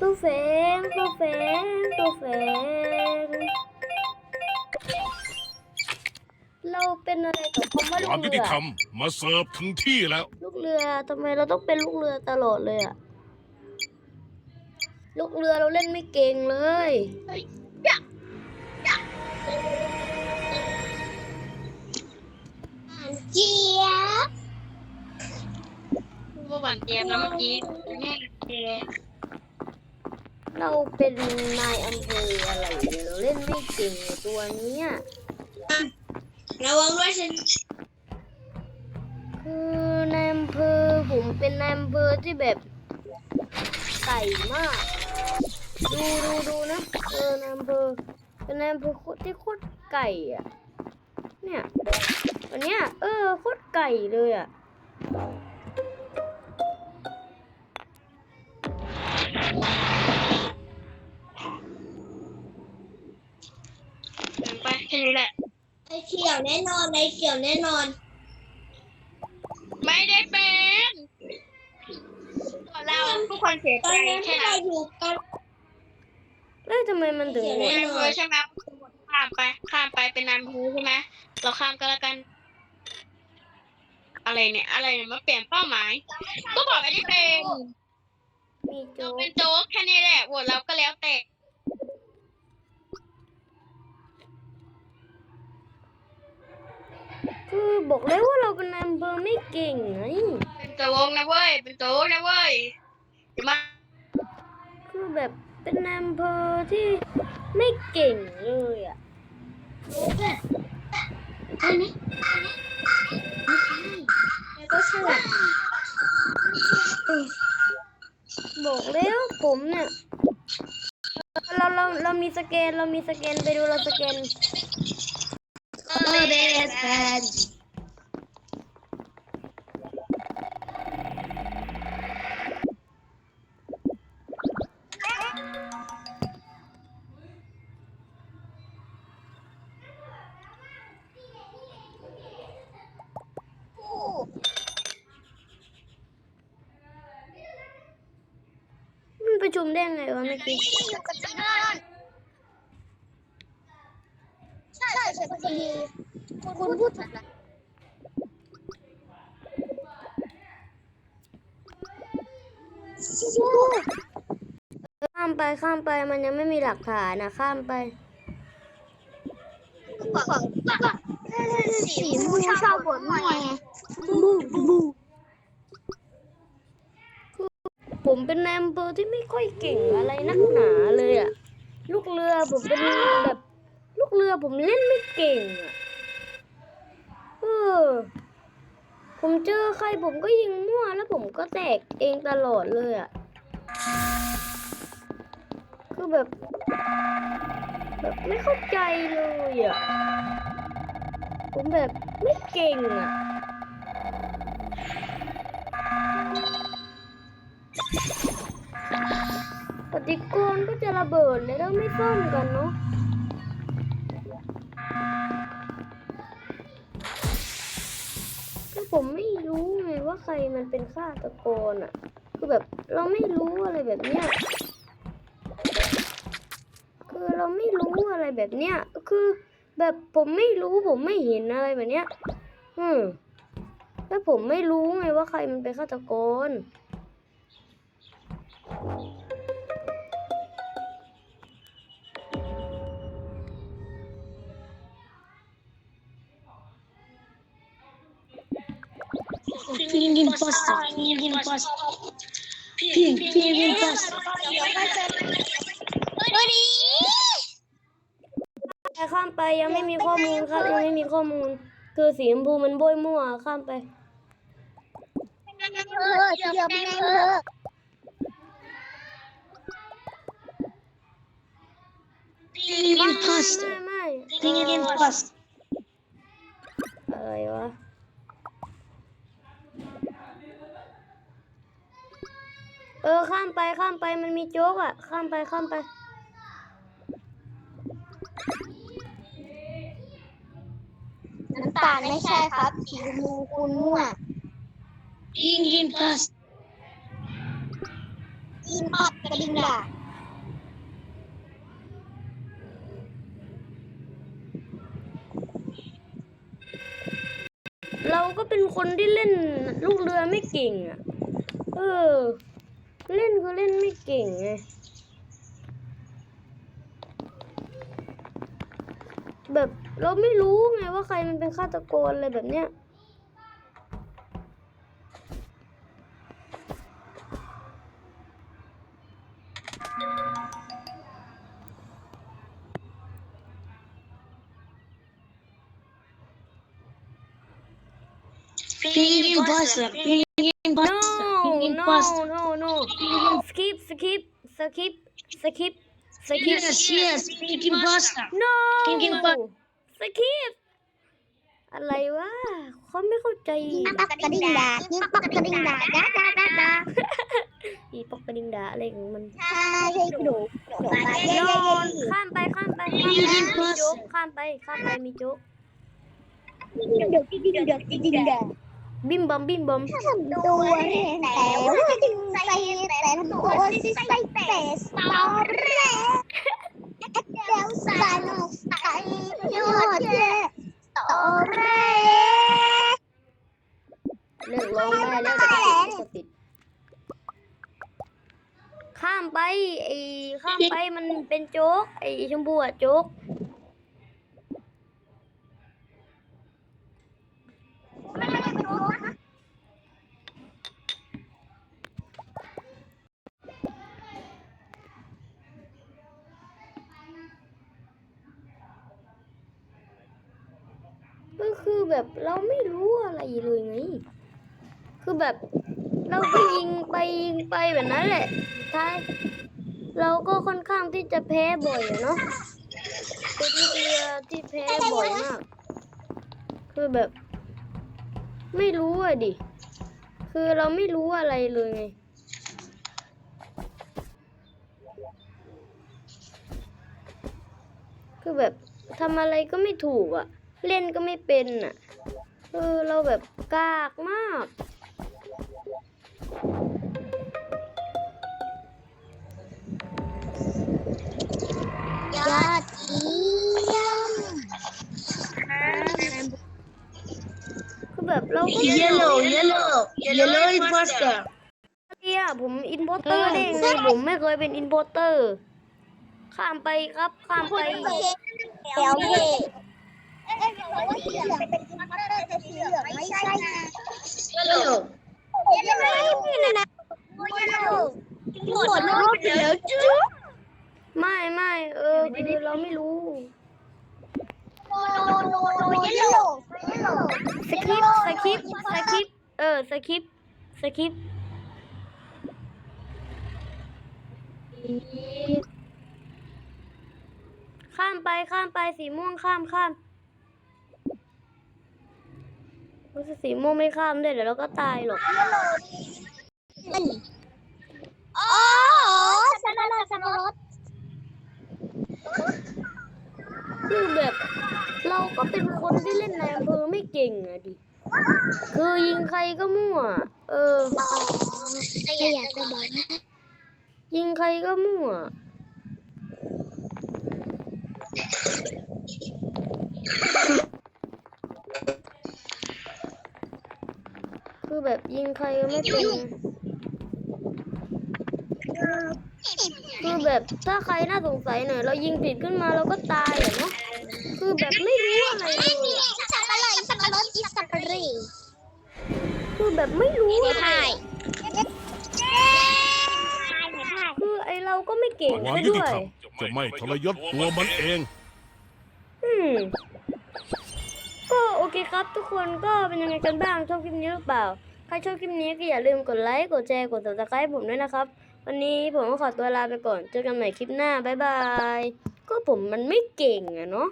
ตู้แฝงตู้แฝงตู้แฝงเราเป็นอะไรกับคำว่าคลูวามกยุเรืติอธรรมมาเสิร์ฟถึงที่แล้ว ลูกเรือทำไมเราต้องเป็นลูกเรือตลอดเลยอะลูกเรือเราเล่นไม่เก่งเลยเจี๊ยบพูดหวานเจี๊ยบแล้วเมื่อกี้แม่เจี๊ยบ เราเป็นนายอำเภออะไรเนี่ยเราเล่นไม่เก่งตัวเนี้ยระวังด้วยฉันคือนายอำเภอผมเป็นนายอำเภอที่แบบไก่มาก ดูดูดูนะเออนายอำเภอเป็นนายอำเภอโคตรที่โคตรไก่อะเนี่ยวันเนี้ยเออโคตรไก่เลยอะ ยวแน่นอนไอเขียวแน่นอน ไม่ได้เป็นเราทุกคนเสียตใจอนนั้นแค่ที่นั้เรานอยู่กันแล้วทำไมมันถึงโหวเป็ตนอำเภอใช่ไหมข้ามไป ข้ามไปเป็นนายอำเภอใช่ไหมเราข้ามก็แล้วกัน อะไรเนี่ย อะไรเนี่ยมาเปลี่ยนเป้าหมาย ก็บอกไม่ได้เป็นมีโจ๊เรากเป็นโจ๊กแค่นี้แหละโหวตเราก็แล้วแต่ อบอกแล้วว่าเราเป็นนายอำเภอไม่เก่งไงเป็นโจ๊กนะเว้ย เป็นโจ๊กนะเว้ยอย่ามาคือแบบเป็นนายอำเภอที่ไม่เก่งเลยอะใช่ไหมแล้วก็ฉลาดบอกแล้วผมเนี่ยเราเราเรามีสแกนเรามีสแกนไปดูเราสแกน เออเบสแฟนมันประชุมได้ไงวะเมื่อกี้ ใช่ใช่พอดีคุณพูดถูกนะข้ามไปข้ามไปมันยังไม่มีหลักฐานนะข้ามไปสีมูชอบบ่นหน่อยผมเป็นนายอำเภอร์ที่ไม่ค่อยเก่งอะไรนักหนาเลยอะลูกเรือผมเป็นแบบ กเรือผมเล่นไม่เก่งอะเออผมเจอใครผมก็ยิงมั่วแล้วผมก็แตกเองตลอดเลยอะคือแบบ แบบไม่เข้าใจเลยอะผมแบบไม่เก่งอะปฏิกรณ์ก็จะระเบิดเลยแล้วไม่ซ่อมกันเนาะ ผมไม่รู้ไงว่าใครมันเป็นฆาตกรอะ คือแบบเราไม่รู้อะไรแบบเนี้ย คือเราไม่รู้อะไรแบบเนี้ย คือแบบผมไม่รู้ผมไม่เห็นอะไรแบบเนี้ย อืมแล้วผมไม่รู้ไงว่าใครมันเป็นฆาตกร Pink imposter, pink imposter. Pink, pink imposter. ไปข้ามไปยังไม่มีข้อมูลครับ ยังไม่มีข้อมูล คือสีชมพูมันโบยมั่วข้ามไป เออเดี๋ยวแม่เออ Pink ไม่ imposter. ไม่ Pink imposter. อะไรวะ เออ ข้ามไปข้ามไปมันมีโจ๊กอะข้ามไปข้ามไป น้ำตาลไม่ใช่ครับสีชมพูคุณมั่ว Pink imposter. ยิงปอดกระดิ่งด่าเราก็เป็นคนที่เล่นลูกเรือไม่เก่งอะ เออ เล่นก็เล่นไม่เก่งไงแบบเราไม่รู้ไงว่าใครมันเป็นฆาตกรอะไรแบบเนี้ย Pink imposter. Pink imposter. No, Pink no, imposter. no, no. Skip, skip, skip, skip, skip. Yes, yes. Pink imposter. No. Pink imposter. skip อะไรวะเขาไม่เข้าใจยิงปอกกระดิ่งด่ายิงปอกกระดิ่งด่าด่าด่าด่าด่าอีปอกกระดิงดาอะไรของมันใช่ใช่หนูหนูมาเย้นเย้อเย้นข้ามไปข้ามไปข้ามไป Pink มีโจ๊ก imposter. ข้ามไปข้ามไปมีโจ๊กยิงเดือดยิงเดือดยิงเดือด บิมบอมบิมบอมตัวแต่ว่าจึงใส่แต่ตัวสิใส่แต่สตอรี่เดี๋ยวสนุกใส่ยอดเย่สตอรี่เลิกร้องได้แล้วเดี๋ยวจะติด ข้ามไปไอ้ข้ามไปมันเป็นโจ๊กไอ้ชมพูอะโจ๊ก แบบเราไม่รู้อะไรเลยไง คือแบบเราก็ยิงไปยิงไปแบบนั้นแหละท้ายเราก็ค่อนข้างที่จะแพ้บ่อยอะเนาะเป็นลูกเรือที่แพ้บ่อยมาก คือแบบ ไม่รู้อะดิ คือเราไม่รู้อะไรเลยไงคือแบบทำอะไรก็ไม่ถูกอะ เล่นก็ไม่เป็นอะเออเราแบบกากมาก ยอดเยี่ยมคือแบบเราก็ไม่ Yellow, yellow. Yellow imposter. เรียผมอินโพสเตอร์ได้ยังไงผมไม่เคยเป็นอินโพสเตอร์ ข้ามไปครับข้ามไป เดี๋ยวพี่ เอ้ยเดี๋ยวว่าสีเหลืองเป็นมอเตอร์แต่สีเหลืองไม่ใช่นะ Yellow. เยลโล่นี่นะนะเยลโล่หมดรูปเดี๋ยวจุ๊บไม่ไม่เออคือเราไม่รู้สคริปสคริปสคริปเออสคริปสคริปข้ามไปข้ามไปสีม่วงข้ามข้าม รู้สึกสีม่วงไม่ข้ามด้วยเดี๋ยวเราก็ตายหรอกอ๋อสับปะรดสับปะรดคือแบบ เราก็เป็นคนที่เล่นในอำเภอไม่เก่งอะดิ คือยิงใครก็มั่ว เออแต่อยากจะบอกนะยิงใครก็มั่ว คือแบบยิงใครก็ไม่เป็นไงคือแบบถ้าใครน่าสงสัยหน่อยเรายิงผิดขึ้นมาเราก็ตายอะเนาะคือแบบไม่รู้อะไรเลยอะสับปะรดสับปะรดอีสับปะรีคือแบบไม่รู้อะใช่คือไอเราก็ไม่เก่งความซะยุด้ติวธรยรมจะไม่ทรยศตัวมันเอง อืมก็โอ เคครับทุกคนก็เป็นยังไงกันบ้างชอบคลิปนี้หรือเปล่า ใครชอบคลิปนี้ก็อย่าลืมกดไลค์ กดแชร์ กดติดตามให้ผมด้วยนะครับ วันนี้ผมก็ขอตัวลาไปก่อน เจอกันใหม่คลิปหน้า บ๊ายบาย ก็ผมมันไม่เก่งอะเนาะ